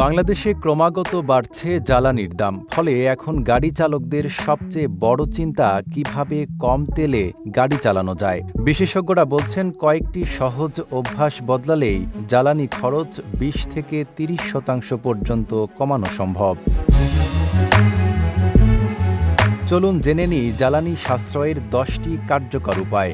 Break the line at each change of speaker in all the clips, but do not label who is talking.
বাংলাদেশে ক্রমাগত বাড়ছে জ্বালানির দাম, ফলে এখন গাড়ি চালকদের সবচেয়ে বড় চিন্তা কীভাবে কম তেলে গাড়ি চালানো যায়। বিশেষজ্ঞরা বলছেন, কয়েকটি সহজ অভ্যাস বদলালেই জ্বালানি খরচ বিশ থেকে তিরিশ শতাংশ পর্যন্ত কমানো সম্ভব। চলুন জেনে নিই জ্বালানি সাশ্রয়ের দশটি কার্যকর উপায়।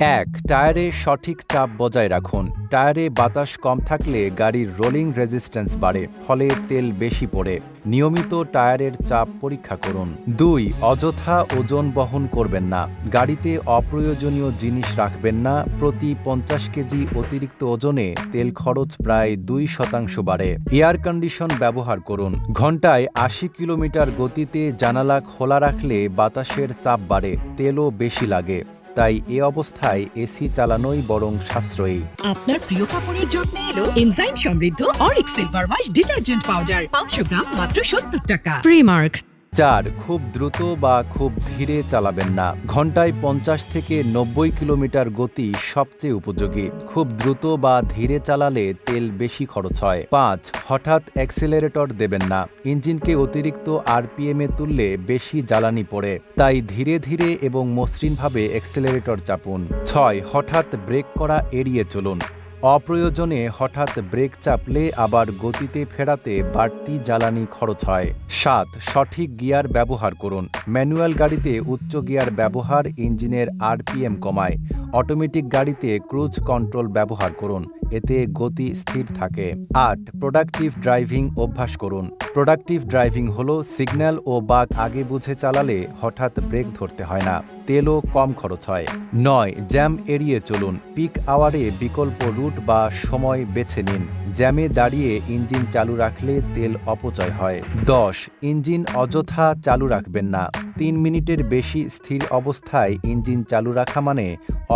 এক, টায়ারে সঠিক চাপ বজায় রাখুন। টায়ারে বাতাস কম থাকলে গাড়ির রোলিং রেজিস্ট্যান্স বাড়ে, ফলে তেল বেশি পড়ে। নিয়মিত টায়ারের চাপ পরীক্ষা করুন। দুই, অযথা ওজন বহন করবেন না। গাড়িতে অপ্রয়োজনীয় জিনিস রাখবেন না। প্রতি পঞ্চাশ কেজি অতিরিক্ত ওজনে তেল খরচ প্রায় দুই শতাংশ বাড়ে। এয়ার কন্ডিশন ব্যবহার করুন। ঘন্টায় আশি কিলোমিটার গতিতে জানালা খোলা রাখলে বাতাসের চাপ বাড়ে, তেলও বেশি লাগে। তাই এ অবস্থায় এসি চালানোই বরং সাশ্রয়ী।
আপনার প্রিয় কাপড়ের যত্নে এলো এনজাইম সমৃদ্ধ অরিক সিলভার ওয়াশ ডিটারজেন্ট পাউডার পাঁচশো গ্রাম মাত্র সত্তর টাকা। প্রিমার্ক
চার খুব দ্রুত বা খুব ধীরে চালাবেন না। ঘন্টায় পঞ্চাশ থেকে নব্বই কিলোমিটার গতি সবচেয়ে উপযোগী। খুব দ্রুত বা ধীরে চালালে তেল বেশি খরচ হয়। পাঁচ, হঠাৎ অ্যাক্সিলারেটর দেবেন না। ইঞ্জিনকে অতিরিক্ত আরপিএমে তুললে বেশি জ্বালানি পড়ে। তাই ধীরে ধীরে এবং মসৃণভাবে অ্যাক্সিলারেটর চাপুন। ছয়, হঠাৎ ব্রেক করা এড়িয়ে চলুন। অপ্রয়োজনে হঠাৎ ব্রেক চাপলে আবার গতিতে ফেরাতে বাড়তি জ্বালানি খরচ হয়। সাত, সঠিক গিয়ার ব্যবহার করুন। ম্যানুয়াল গাড়িতে উচ্চ গিয়ার ব্যবহার, ইঞ্জিনের আরপিএম কমায়। অটোমেটিক গাড়িতে ক্রুজ কন্ট্রোল ব্যবহার করুন। এতে গতি স্থির থাকে। আট প্রোডাক্টিভ ড্রাইভিং অভ্যাস করুন। প্রোডাক্টিভ ড্রাইভিং হলো সিগন্যাল ও বাঘ আগে বুঝে চালালে হঠাৎ ব্রেক ধরতে হয় না, তেলও কম খরচ হয়। নয় জ্যাম এড়িয়ে চলুন। পিক আওয়ারে বিকল্প রুট বা সময় বেছে নিন। জ্যামে দাঁড়িয়ে ইঞ্জিন চালু রাখলে তেল অপচয় হয়। দশ ইঞ্জিন অযথা চালু রাখবেন না। তিন মিনিটের বেশি স্থির অবস্থায় ইঞ্জিন চালু রাখা মানে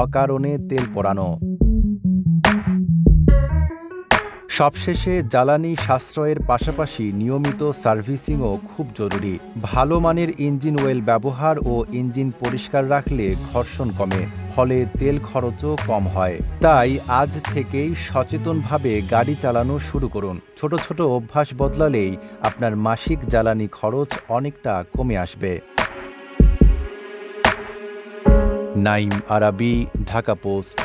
অকারণে তেল পোড়ানো। সবশেষে জ্বালানি সাশ্রয়ের পাশাপাশি নিয়মিত সার্ভিসিংও খুব জরুরি। ভালো মানের ইঞ্জিন ওয়েল ব্যবহার ও ইঞ্জিন পরিষ্কার রাখলে ঘর্ষণ কমে, ফলে তেল খরচও কম হয়। তাই আজ থেকেই সচেতনভাবে গাড়ি চালানো শুরু করুন। ছোট ছোট অভ্যাস বদলালেই আপনার মাসিক জ্বালানি খরচ অনেকটা কমে আসবে। নাইম আরাবি, ঢাকা পোস্ট।